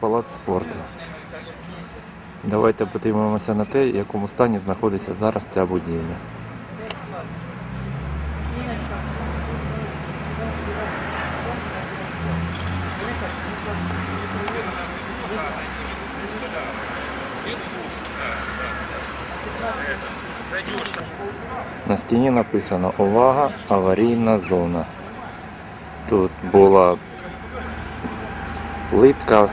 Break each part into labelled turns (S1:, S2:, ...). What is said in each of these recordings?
S1: палац спорту. Давайте подивимося на те, в якому стані знаходиться зараз ця будівля. На стіні написано Увага, аварійна зона. Тут була плитка,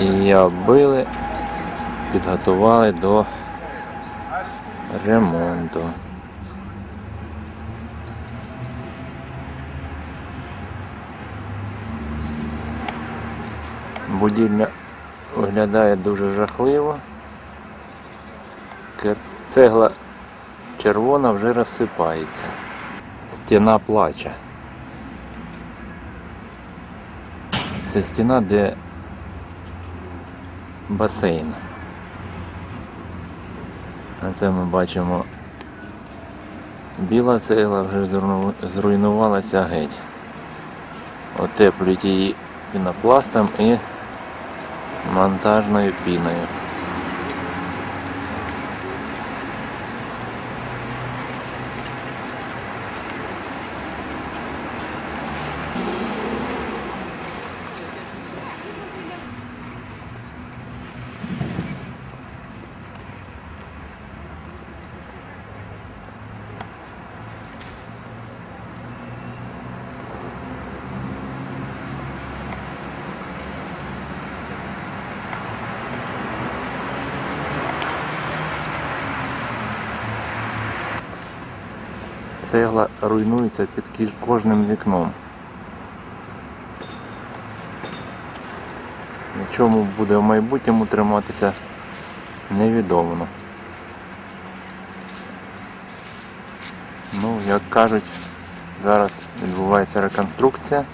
S1: її оббили, підготували до ремонту. Будівля виглядає дуже жахливо. Цегла червона вже розсипається. Стіна плаче. Це стіна, де басейн. А це ми бачимо біла цегла вже зруйнувалася геть. Отеплюють її пінопластом і монтажною піною. Цегла руйнується під кожним вікном. На чому буде в майбутньому триматися, невідомо. Ну, як кажуть, зараз відбувається реконструкція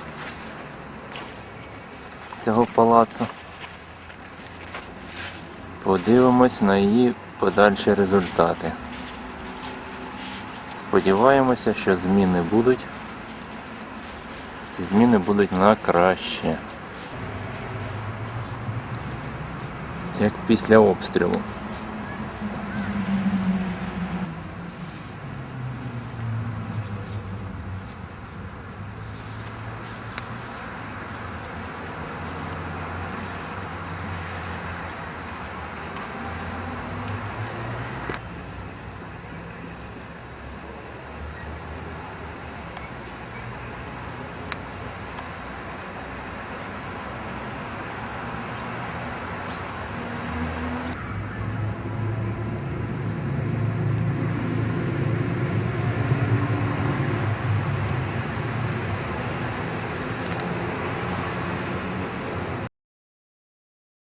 S1: цього палацу. Подивимось на її подальші результати. Сподіваємося, що зміни будуть. Ці зміни будуть на краще. Як після обстрілу.